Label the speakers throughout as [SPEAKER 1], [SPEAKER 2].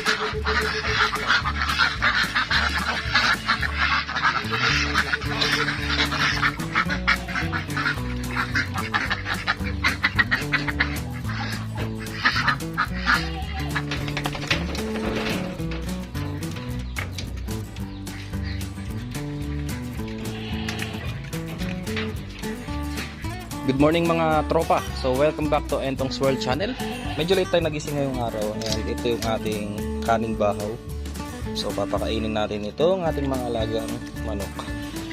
[SPEAKER 1] Good morning mga tropa. So welcome back to Entong's World Channel. Medyo late tayo nagising ngayong araw. And ito yung ating kaning bahaw. So papakainin natin ito ang ating mga alagang manok.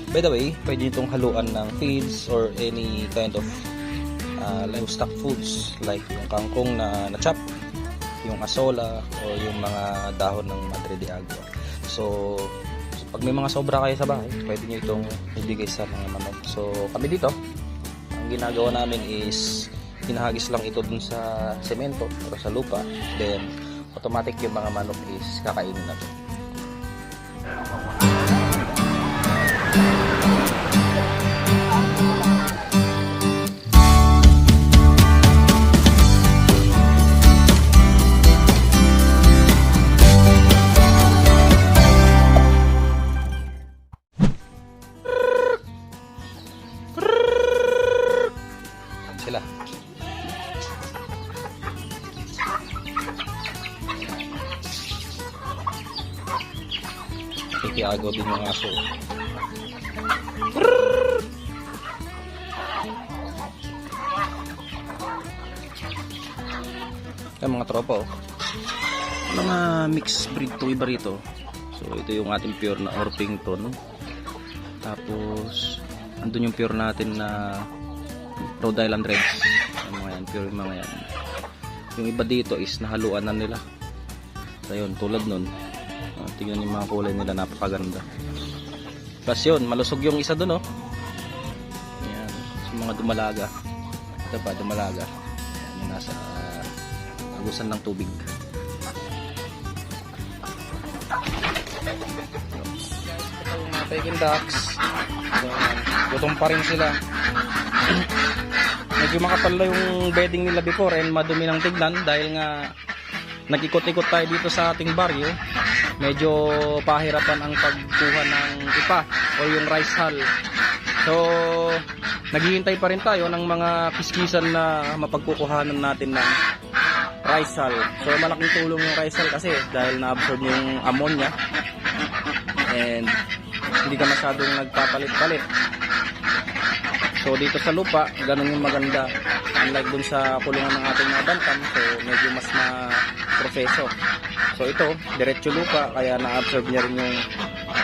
[SPEAKER 1] By the way, pwede itong haluan ng feeds or any kind of uh, livestock foods like yung kangkong na na-chop, yung asola o yung mga dahon ng Madre de Agua. So pag may mga sobra kayo sa bahay, pwede nyo itong ibigay sa mga manok. So kami dito, ang ginagawa namin is hinahagis lang ito dun sa semento o sa lupa then automatic yung mga manok is kakainin na Santiago din yung aso Yan mga tropa oh. Mga mixed breed to iba rito. So ito yung ating pure na Orpington. Tapos andun yung pure natin na Rhode Island Reds. Yung mga yan, pure yung mga yan. Yung iba dito is nahaluan na nila. So yun, tulad nun. Uh, tingnan yung mga kulay nila, napakaganda. Plus yun, malusog yung isa dun oh. Yan, yung mga dumalaga. Ito pa, dumalaga. Yan, yung nasa uh, agusan ng tubig. Peking ducks. So, gutom pa rin sila medyo makapal na yung bedding nila before and madumi ng tignan dahil nga nagikot-ikot tayo dito sa ating baryo medyo pahirapan ang pagkuha ng ipa o yung rice hull so naghihintay pa rin tayo ng mga kiskisan na mapagkukuhanan natin ng rice hull so malaking tulong yung rice hull kasi dahil na-absorb yung ammonia and hindi ka masyadong nagpapalit-palit So dito sa lupa, ganun yung maganda. Unlike dun sa kulungan ng ating mga bantam, so medyo mas na-proseso. So ito, diretso lupa, kaya na-absorb niya rin yung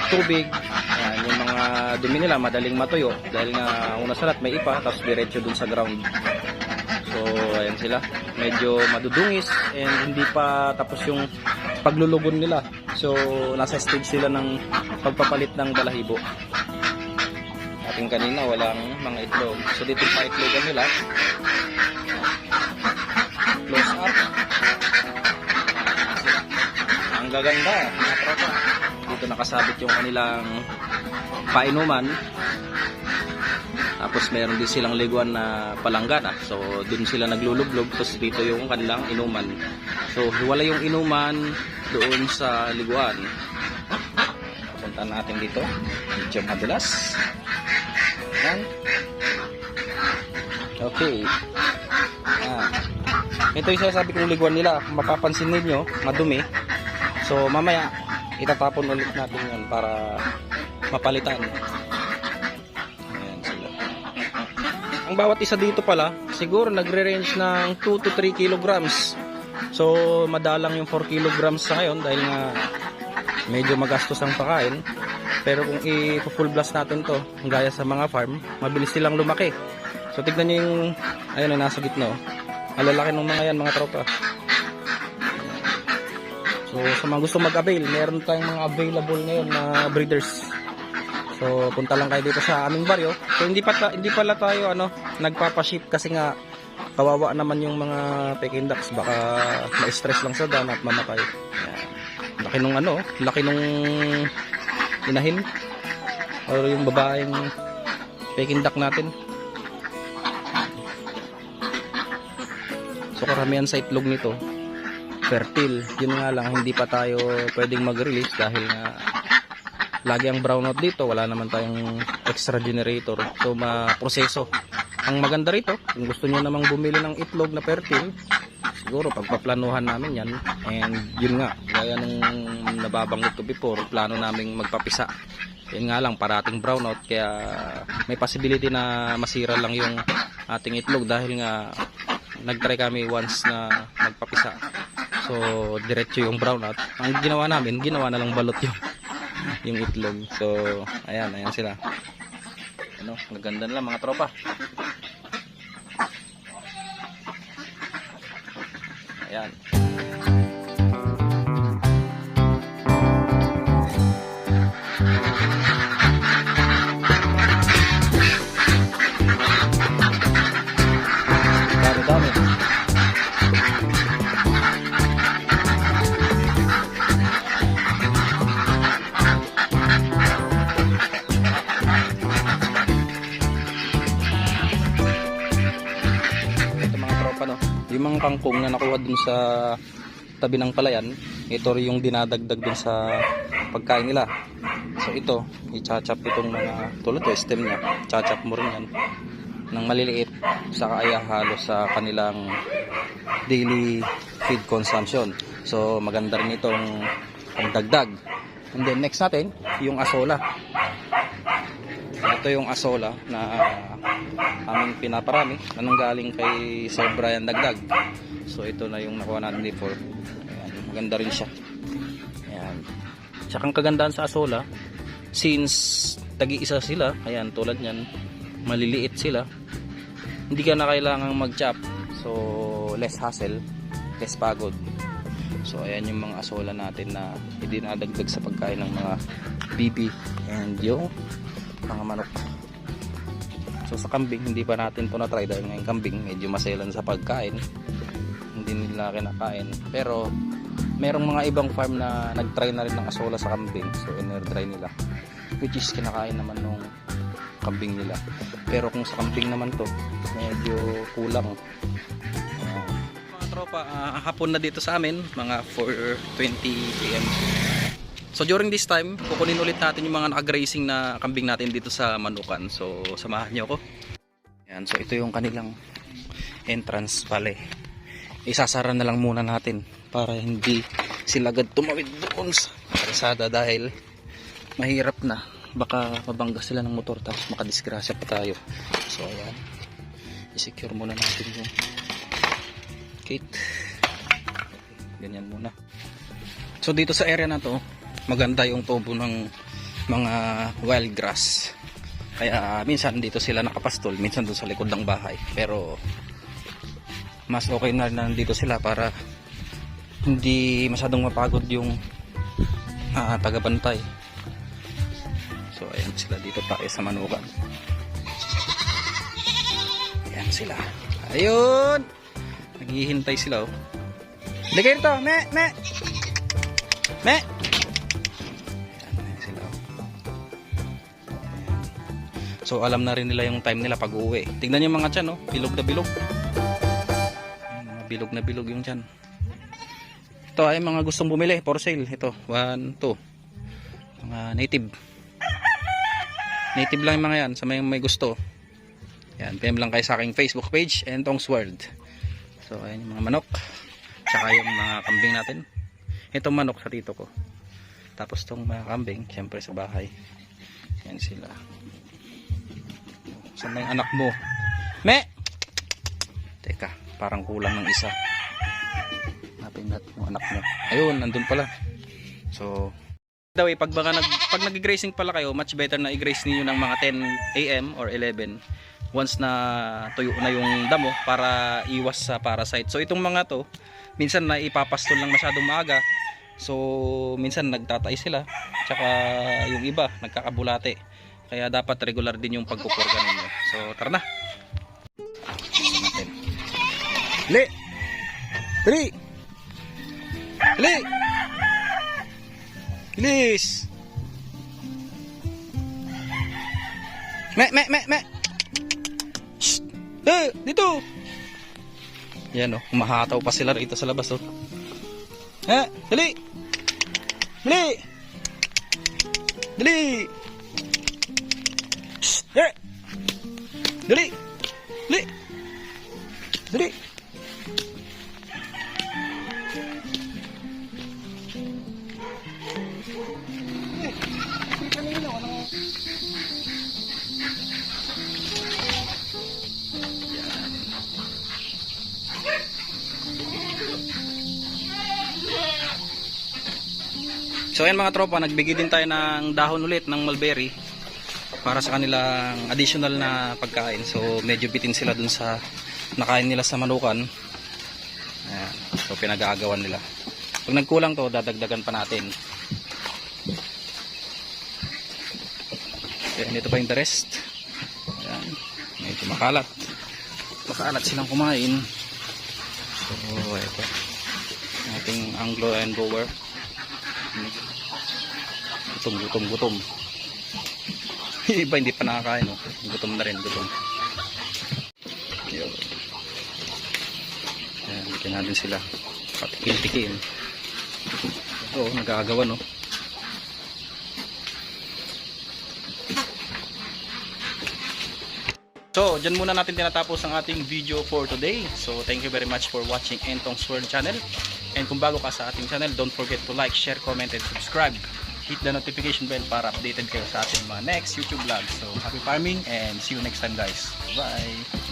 [SPEAKER 1] tubig. Ayan, yung mga dumi nila, madaling matuyo. Dahil nga una sa lahat may ipa, tapos diretso dun sa ground. So ayan sila, medyo madudungis and hindi pa tapos yung paglulugon nila. So nasa stage sila ng pagpapalit ng balahibo ating kanina walang mga itlog. So dito pa itlogan nila. Close up. Gaganda, mga. Dito nakasabit yung kanilang painuman. Tapos meron din silang liguan na palanggana. So dun sila naglulublog. Tapos dito yung kanilang inuman. So hiwala yung inuman doon sa liguan. Punta natin dito. Medyo madulas. Yan. Okay. Ah. Ito yung sinasabi kong liguan nila. Mapapansin ninyo, madumi. So, mamaya, itatapon ulit natin yun para mapalitan. Ayan sila. Ang bawat isa dito pala, siguro nagre-range ng 2 to 3 kilograms. So, madalang yung 4 kilograms sa ngayon dahil nga medyo magastos ang pakain. Pero kung i-full blast natin to, gaya sa mga farm, mabilis silang lumaki. So tignan nyo yung, ayun na nasa gitna. Oh. Ang lalaki ng mga yan, mga tropa. So sa mga gusto mag-avail, meron tayong mga available ngayon na breeders. So punta lang kayo dito sa aming baryo. So hindi pa ta- hindi pala tayo ano, nagpapa-ship kasi nga kawawa naman yung mga Peking ducks baka ma-stress lang sa daan at mamatay. Yan. Laki nung ano, laki nung inahin or yung babaeng Peking duck natin. So karamihan sa itlog nito fertile. Yun nga lang, hindi pa tayo pwedeng mag-release dahil nga lagi ang brownout dito. Wala naman tayong extra generator. So, maproseso. Ang maganda rito, kung gusto nyo namang bumili ng itlog na fertile, siguro pagpaplanuhan namin yan. And yun nga, gaya nung nababanggit ko before, plano namin magpapisa. Yun nga lang, parating brownout, kaya may possibility na masira lang yung ating itlog dahil nga nagtry kami once na magpapisa. So, diretso yung brownout. Ang ginawa namin, ginawa na lang balot yung yung itlog. So, ayan, ayan sila. Ano, maganda nila mga tropa. Ayan. Kangkong na nakuha dun sa tabi ng palayan, ito rin yung dinadagdag dun sa pagkain nila. So ito, i-chachap itong mga tulad to, stem niya. Chachap mo rin yan ng maliliit saka ay halo sa kanilang daily feed consumption. So maganda rin itong pagdagdag. And then next natin, yung asola. Ito yung asola na aming pinaparami na nanggaling kay Sir Brian Dagdag. So ito na yung nakuha natin before. Ayan, maganda rin siya. Ayan. Tsaka ang kagandahan sa asola, since tagi-isa sila, ayan tulad niyan, maliliit sila, hindi ka na kailangang mag-chop. So less hassle, less pagod. So ayan yung mga asola natin na hindi nadagdag sa pagkain ng mga bibi and yung mga manok. So sa kambing, hindi pa natin to na-try dahil ngayon kambing medyo maselan sa pagkain. Hindi nila kinakain. Pero merong mga ibang farm na nag-try na rin ng asola sa kambing. So in-try nila. Which is kinakain naman nung kambing nila. Pero kung sa kambing naman to, medyo kulang. Mga tropa, ah, hapon na dito sa amin, mga 4.20 p.m. So during this time, kukunin ulit natin yung mga naka-grazing na kambing natin dito sa Manukan. So samahan niyo ako. Yan, so ito yung kanilang entrance pale. Isasara na lang muna natin para hindi sila agad tumawid doon sa kalsada dahil mahirap na. Baka mabangga sila ng motor tapos makadisgrasya pa tayo. So ayan. I-secure muna natin yung gate. Ganyan muna. So dito sa area na to, maganda yung tubo ng mga wild grass. Kaya minsan dito sila nakapastol, minsan doon sa likod ng bahay. Pero mas okay na nandito sila para hindi masyadong mapagod yung ah, tagabantay. So ayan sila dito tayo sa manukan. Ayan sila. Ayun! Naghihintay sila oh. Rito! Me! Me! Me! So alam na rin nila yung time nila pag uwi. Tignan yung mga tiyan, oh. bilog na bilog. Mga bilog na bilog yung tiyan. Ito ay mga gustong bumili for sale. Ito, 1, 2. Mga native. Native lang mga yan sa may, may gusto. Yan, PM lang kayo sa aking Facebook page and Tong's World. So ayan yung mga manok. Tsaka yung mga kambing natin. Itong manok sa tito ko. Tapos tong mga kambing, syempre sa bahay. Saan na anak mo? Me! Teka, parang kulang ng isa. Hanapin natin yung anak mo. Ayun, nandun pala. So, the way, pag, mga nag, pag nag-grazing pala kayo, much better na i-graze ninyo ng mga 10 a.m. or 11 once na tuyo na yung damo para iwas sa parasite. So, itong mga to, minsan na ipapastol lang masyadong maaga. So, minsan nagtatay sila. Tsaka yung iba, nagkakabulate. Kaya dapat regular din yung pagpupurga ninyo. So, tara na. Tingnan natin. Li! Li! Li! Bilis! Me, me, me, me! Eh, dito! Yan oh, umahataw pa sila rito sa labas oh. Ha? Dali! Dali! Dali! Dali! Dali! Dali! So ayan mga tropa, nagbigay din tayo ng dahon ulit ng mulberry para sa kanilang additional na pagkain. So medyo bitin sila dun sa nakain nila sa manukan. Ayan. So pinag-aagawan nila. Pag nagkulang to, dadagdagan pa natin. Ayan, dito pa yung the rest. Ayan. Medyo makalat. Makalat silang kumain. So, ito. Ating Anglo and Bower. Gutom, gutom, gutom. Iba hindi pa nakakain, no? Gutom na rin, gutom. Yun. Ayan, bigyan natin sila. Patikin-tikin. Ito, nagagawa, no? So, dyan muna natin tinatapos ang ating video for today. So, thank you very much for watching Entong's World Channel. And kung bago ka sa ating channel, don't forget to like, share, comment, and subscribe. Hit the notification bell para updated kayo sa ating mga next YouTube vlog. So, happy farming and see you next time guys. Bye!